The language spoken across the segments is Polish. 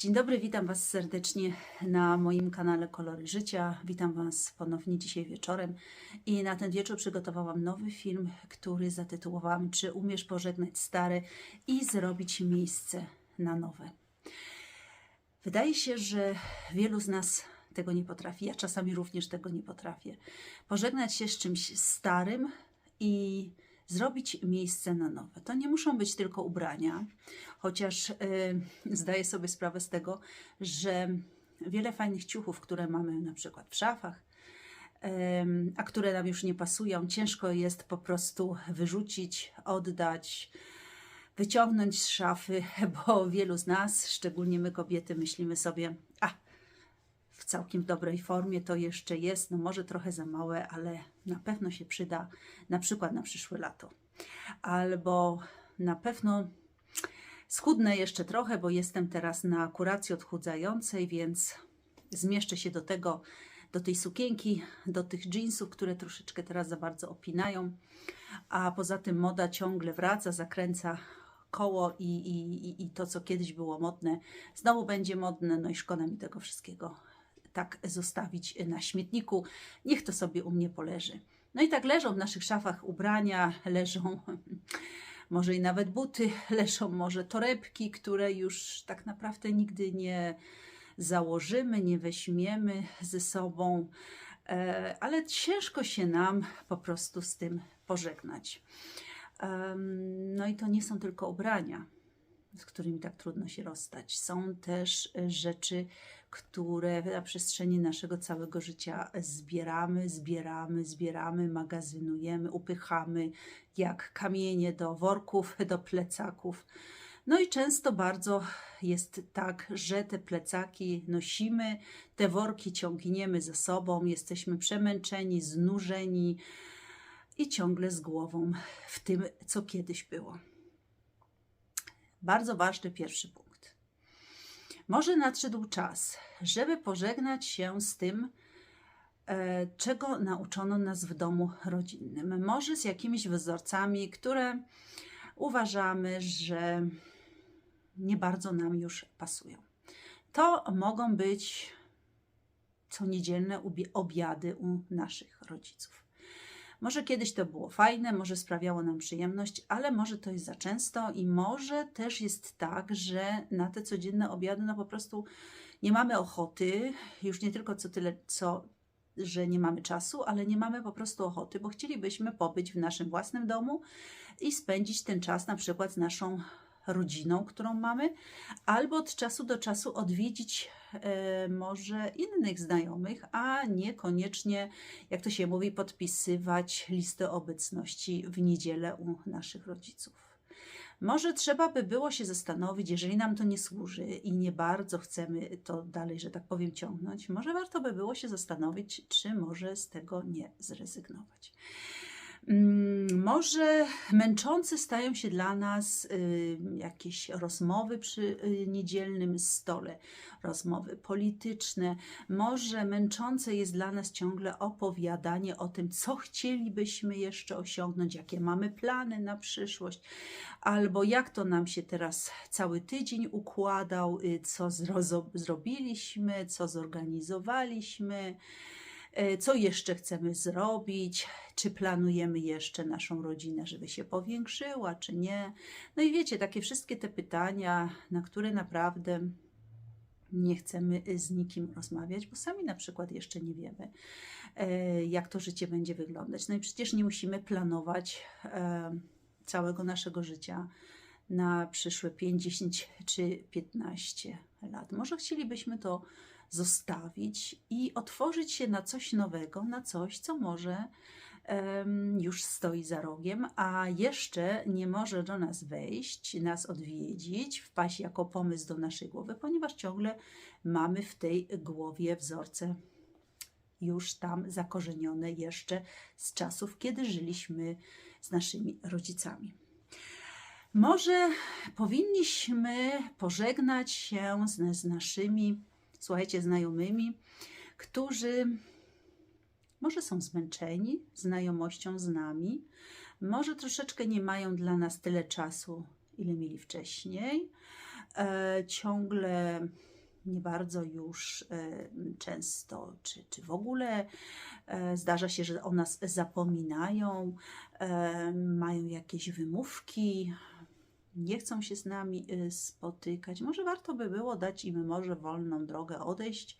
Dzień dobry, witam Was serdecznie na moim kanale Kolory Życia. Witam Was ponownie dzisiaj wieczorem i na ten wieczór przygotowałam nowy film, który zatytułowałam Czy umiesz pożegnać stare i zrobić miejsce na nowe? Wydaje się, że wielu z nas tego nie potrafi. Ja czasami również tego nie potrafię. Pożegnać się z czymś starym i zrobić miejsce na nowe. To nie muszą być tylko ubrania, chociaż y, zdaję sobie sprawę z tego, że wiele fajnych ciuchów, które mamy na przykład w szafach, a które nam już nie pasują, ciężko jest po prostu wyrzucić, oddać, wyciągnąć z szafy, bo wielu z nas, szczególnie my kobiety, myślimy sobie, a w całkiem dobrej formie to jeszcze jest, no może trochę za małe, ale na pewno się przyda na przykład na przyszłe lato. Albo na pewno schudnę jeszcze trochę, bo jestem teraz na kuracji odchudzającej, więc zmieszczę się do tego, do tej sukienki, do tych jeansów, które troszeczkę teraz za bardzo opinają. A poza tym moda ciągle wraca, zakręca koło i, i, i- to, co kiedyś było modne, znowu będzie modne, no i szkoda mi tego wszystkiego tak zostawić na śmietniku. Niech to sobie u mnie poleży. No i tak leżą w naszych szafach ubrania, leżą może i nawet buty, leżą może torebki, które już tak naprawdę nigdy nie założymy, nie weźmiemy ze sobą, E, ale ciężko się nam po prostu z tym pożegnać. No i to nie są tylko ubrania, z którymi tak trudno się rozstać. Są też rzeczy, które na przestrzeni naszego całego życia zbieramy, zbieramy, zbieramy, magazynujemy, upychamy jak kamienie do worków, do plecaków. No i często bardzo jest tak, że te plecaki nosimy, te worki ciągniemy za sobą, jesteśmy przemęczeni, znużeni i ciągle z głową w tym, co kiedyś było. Bardzo ważny pierwszy punkt. Może nadszedł czas, żeby pożegnać się z tym, e, czego nauczono nas w domu rodzinnym. Może z jakimiś wzorcami, które uważamy, że nie bardzo nam już pasują. To mogą być co niedzielne obiady u naszych rodziców. Może kiedyś to było fajne, może sprawiało nam przyjemność, ale może to jest za często i może też jest tak, że na te codzienne obiady no po prostu nie mamy ochoty, już nie tylko co tyle, co że nie mamy czasu, ale nie mamy po prostu ochoty, bo chcielibyśmy pobyć w naszym własnym domu i spędzić ten czas na przykład z naszą rodziną, którą mamy, albo od czasu do czasu odwiedzić e, może innych znajomych, a niekoniecznie, jak to się mówi, podpisywać listę obecności w niedzielę u naszych rodziców. Może trzeba by było się zastanowić, jeżeli nam to nie służy i nie bardzo chcemy to dalej, że tak powiem, ciągnąć, może warto by było się zastanowić, czy może z tego nie zrezygnować. Mm, Może męczące stają się dla nas y, jakieś rozmowy przy y, niedzielnym stole, rozmowy polityczne. Może męczące jest dla nas ciągle opowiadanie o tym, co chcielibyśmy jeszcze osiągnąć, jakie mamy plany na przyszłość, albo jak to nam się teraz cały tydzień układał, y, co zrobiliśmy, co zorganizowaliśmy. E, co jeszcze chcemy zrobić, czy planujemy jeszcze naszą rodzinę, żeby się powiększyła, czy nie. No i wiecie, takie wszystkie te pytania, na które naprawdę nie chcemy z nikim rozmawiać, bo sami na przykład jeszcze nie wiemy, e, jak to życie będzie wyglądać. No i przecież nie musimy planować e, całego naszego życia na przyszłe 5, 10 czy 15 lat. Może chcielibyśmy to zostawić i otworzyć się na coś nowego, na coś, co może em, już stoi za rogiem, a jeszcze nie może do nas wejść, nas odwiedzić, wpaść jako pomysł do naszej głowy, ponieważ ciągle mamy w tej głowie wzorce już tam zakorzenione jeszcze z czasów, kiedy żyliśmy z naszymi rodzicami. Może powinniśmy pożegnać się z, z naszymi, słuchajcie, znajomymi, którzy może są zmęczeni znajomością z nami, może troszeczkę nie mają dla nas tyle czasu, ile mieli wcześniej, e, ciągle nie bardzo już e, często, czy, czy w ogóle e, zdarza się, że o nas zapominają, e, mają jakieś wymówki, nie chcą się z nami y, spotykać. Może warto by było dać im może wolną drogę odejść,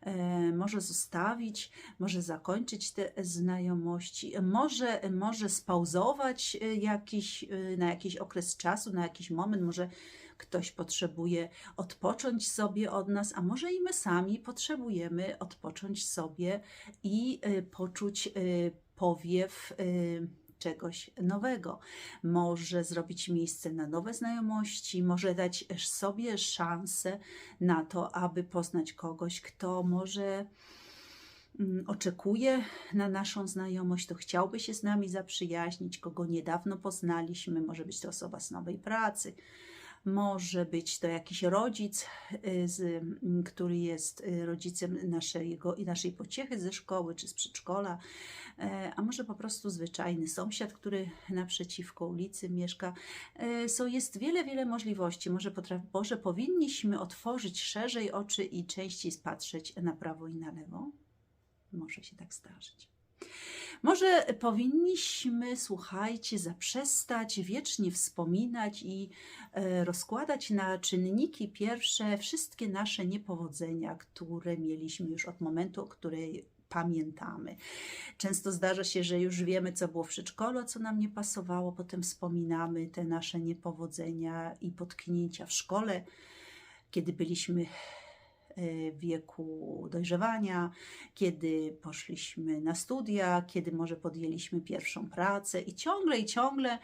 e, może zostawić, może zakończyć te znajomości, może, może spauzować y, jakiś, y, na jakiś okres czasu, na jakiś moment, może ktoś potrzebuje odpocząć sobie od nas, a może i my sami potrzebujemy odpocząć sobie i poczuć powiew czegoś nowego. Może zrobić miejsce na nowe znajomości, może dać sobie szansę na to, aby poznać kogoś, kto może mm, oczekuje na naszą znajomość, to chciałby się z nami zaprzyjaźnić, kogo niedawno poznaliśmy, może być to osoba z nowej pracy, może być to jakiś rodzic, y, z, mm, który jest y, rodzicem naszego naszej pociechy ze szkoły czy z przedszkola, e, a może po prostu zwyczajny sąsiad, który naprzeciwko ulicy mieszka. E, So jest wiele, wiele możliwości. Może, może powinniśmy otworzyć szerzej oczy i częściej spatrzeć na prawo i na lewo? Może się tak zdarzyć. Może powinniśmy, słuchajcie, zaprzestać wiecznie wspominać i e, rozkładać na czynniki pierwsze wszystkie nasze niepowodzenia, które mieliśmy już od momentu, o której pamiętamy. Często zdarza się, że już wiemy, co było w przedszkolu, co nam nie pasowało, potem wspominamy te nasze niepowodzenia i potknięcia w szkole, kiedy byliśmy wieku dojrzewania, kiedy poszliśmy na studia, kiedy może podjęliśmy pierwszą pracę i ciągle i ciągle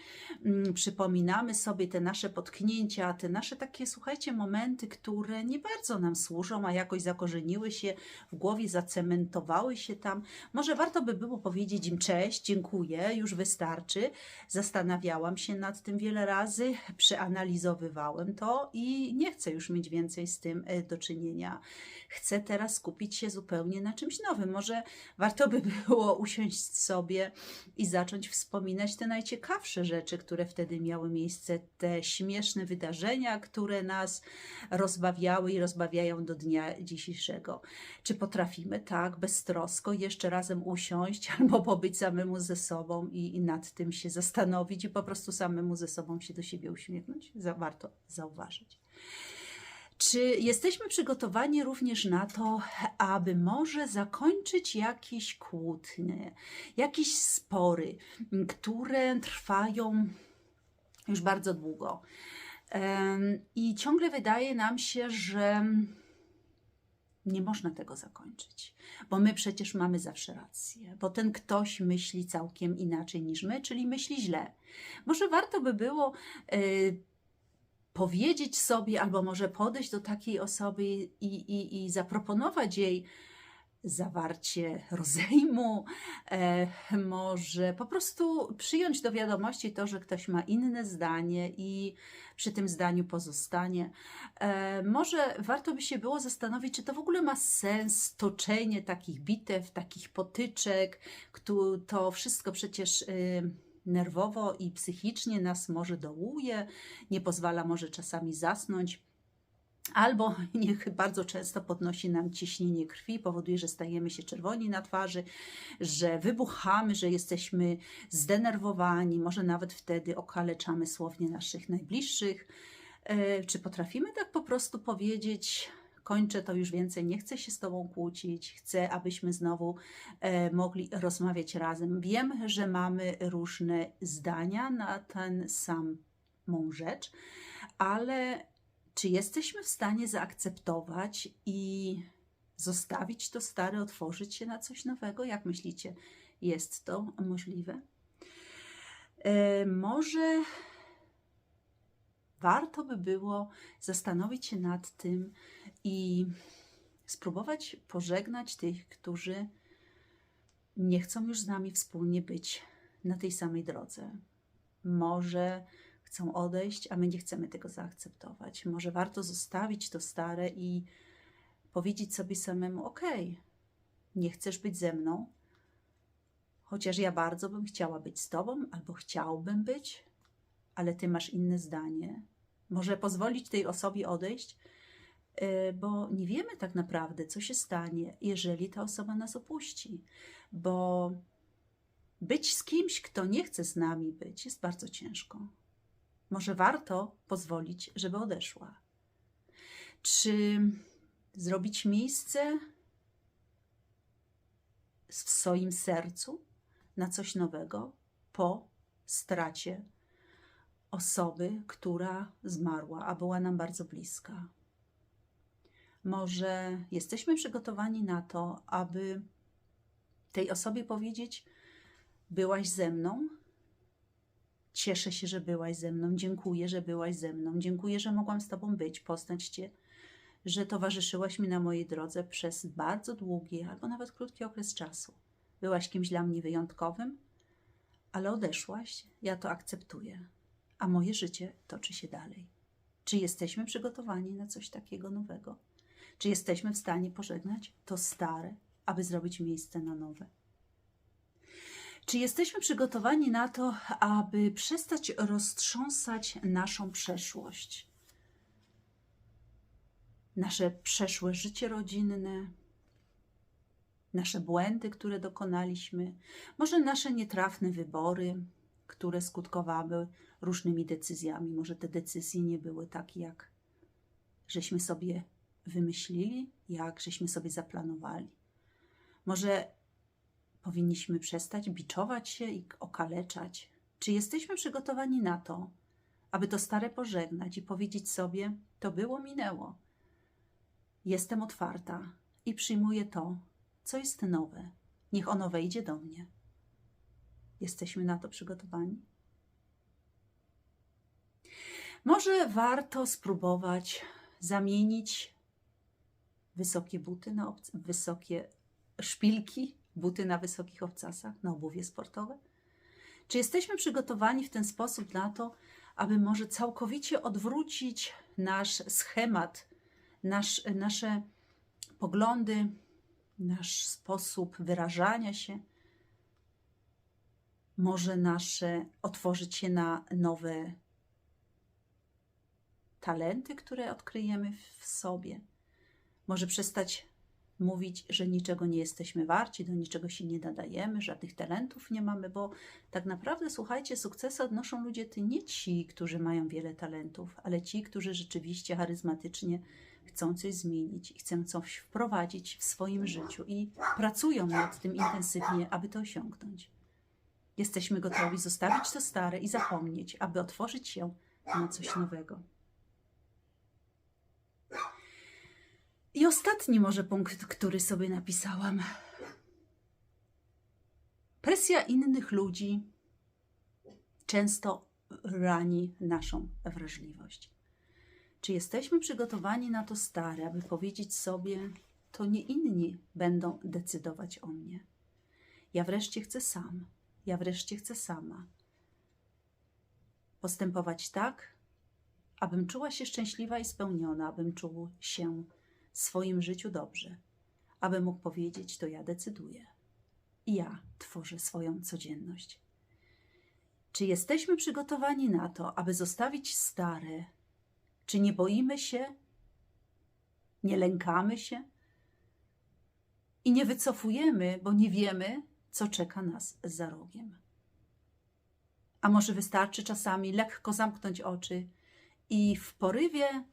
mm, przypominamy sobie te nasze potknięcia, te nasze takie, słuchajcie, momenty, które nie bardzo nam służą, a jakoś zakorzeniły się w głowie, zacementowały się tam. Może warto by było powiedzieć im cześć, dziękuję, już wystarczy. Zastanawiałam się nad tym wiele razy, przeanalizowywałem to i nie chcę już mieć więcej z tym e, do czynienia. Chcę teraz skupić się zupełnie na czymś nowym. Może warto by było usiąść sobie i zacząć wspominać te najciekawsze rzeczy, które wtedy miały miejsce, te śmieszne wydarzenia, które nas rozbawiały i rozbawiają do dnia dzisiejszego. Czy potrafimy tak beztrosko jeszcze razem usiąść albo pobyć samemu ze sobą i, i nad tym się zastanowić i po prostu samemu ze sobą się do siebie uśmiechnąć? Warto zauważyć. Czy jesteśmy przygotowani również na to, aby może zakończyć jakieś kłótnie, jakieś spory, które trwają już bardzo długo? I ciągle wydaje nam się, że nie można tego zakończyć, bo my przecież mamy zawsze rację, bo ten ktoś myśli całkiem inaczej niż my, czyli myśli źle. Może warto by było y, powiedzieć sobie, albo może podejść do takiej osoby i, i, i zaproponować jej zawarcie rozejmu, e, może po prostu przyjąć do wiadomości to, że ktoś ma inne zdanie i przy tym zdaniu pozostanie. E, może warto by się było zastanowić, czy to w ogóle ma sens toczenie takich bitew, takich potyczek, to wszystko przecież. Y, nerwowo i psychicznie nas może dołuje, nie pozwala może czasami zasnąć. Albo niech bardzo często podnosi nam ciśnienie krwi, powoduje, że stajemy się czerwoni na twarzy, że wybuchamy, że jesteśmy zdenerwowani, może nawet wtedy okaleczamy słownie naszych najbliższych. E, Czy potrafimy tak po prostu powiedzieć: Kończę to już więcej, nie chcę się z Tobą kłócić, chcę, abyśmy znowu e, mogli rozmawiać razem. Wiem, że mamy różne zdania na ten samą rzecz, ale czy jesteśmy w stanie zaakceptować i zostawić to stare, otworzyć się na coś nowego? Jak myślicie, jest to możliwe? E, może warto by było zastanowić się nad tym i spróbować pożegnać tych, którzy nie chcą już z nami wspólnie być na tej samej drodze. Może chcą odejść, a my nie chcemy tego zaakceptować. Może warto zostawić to stare i powiedzieć sobie samemu: OK, nie chcesz być ze mną, chociaż ja bardzo bym chciała być z tobą, albo chciałbym być, ale ty masz inne zdanie. Może pozwolić tej osobie odejść, y, bo nie wiemy tak naprawdę, co się stanie, jeżeli ta osoba nas opuści. Bo być z kimś, kto nie chce z nami być, jest bardzo ciężko. Może warto pozwolić, żeby odeszła. Czy zrobić miejsce w swoim sercu na coś nowego po stracie osoby, która zmarła, a była nam bardzo bliska. Może jesteśmy przygotowani na to, aby tej osobie powiedzieć: Byłaś ze mną, cieszę się, że byłaś ze mną, dziękuję, że byłaś ze mną, dziękuję, że mogłam z Tobą być, poznać Cię, że towarzyszyłaś mi na mojej drodze przez bardzo długi albo nawet krótki okres czasu. Byłaś kimś dla mnie wyjątkowym, ale odeszłaś, ja to akceptuję, a moje życie toczy się dalej. Czy jesteśmy przygotowani na coś takiego nowego? Czy jesteśmy w stanie pożegnać to stare, aby zrobić miejsce na nowe? Czy jesteśmy przygotowani na to, aby przestać roztrząsać naszą przeszłość? Nasze przeszłe życie rodzinne, nasze błędy, które dokonaliśmy, może nasze nietrafne wybory, które skutkowały różnymi decyzjami. Może te decyzje nie były takie, jak żeśmy sobie wymyślili, jak żeśmy sobie zaplanowali. Może powinniśmy przestać biczować się i okaleczać. Czy jesteśmy przygotowani na to, aby to stare pożegnać i powiedzieć sobie: To było, minęło. Jestem otwarta i przyjmuję to, co jest nowe. Niech ono wejdzie do mnie. Jesteśmy na to przygotowani? Może warto spróbować zamienić wysokie buty na obc- wysokie szpilki, buty na wysokich obcasach, na obuwie sportowe? Czy jesteśmy przygotowani w ten sposób na to, aby może całkowicie odwrócić nasz schemat, nasz, nasze poglądy, nasz sposób wyrażania się, może nasze otworzyć się na nowe talenty, które odkryjemy w sobie. Może przestać mówić, że niczego nie jesteśmy warci, do niczego się nie nadajemy, żadnych talentów nie mamy, bo tak naprawdę, słuchajcie, sukcesy odnoszą ludzie ty nie ci, którzy mają wiele talentów, ale ci, którzy rzeczywiście charyzmatycznie chcą coś zmienić i chcą coś wprowadzić w swoim życiu i pracują nad tym intensywnie, aby to osiągnąć. Jesteśmy gotowi zostawić to stare i zapomnieć, aby otworzyć się na coś nowego. I ostatni może punkt, który sobie napisałam. Presja innych ludzi często rani naszą wrażliwość. Czy jesteśmy przygotowani na to stare, aby powiedzieć sobie, to nie inni będą decydować o mnie. Ja wreszcie chcę sam, ja wreszcie chcę sama. Postępować tak, abym czuła się szczęśliwa i spełniona, abym czuł się w swoim życiu dobrze, aby mógł powiedzieć: To ja decyduję. Ja tworzę swoją codzienność. Czy jesteśmy przygotowani na to, aby zostawić stare? Czy nie boimy się? Nie lękamy się? I nie wycofujemy, bo nie wiemy, co czeka nas za rogiem. A może wystarczy czasami lekko zamknąć oczy i w porywie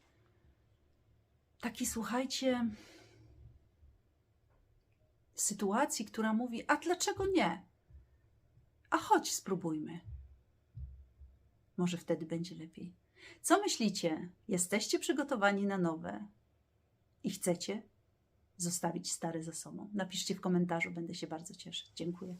taki, słuchajcie, sytuacji, która mówi: A dlaczego nie? A chodź, spróbujmy. Może wtedy będzie lepiej. Co myślicie? Jesteście przygotowani na nowe i chcecie zostawić stare za sobą? Napiszcie w komentarzu, będę się bardzo cieszyć. Dziękuję.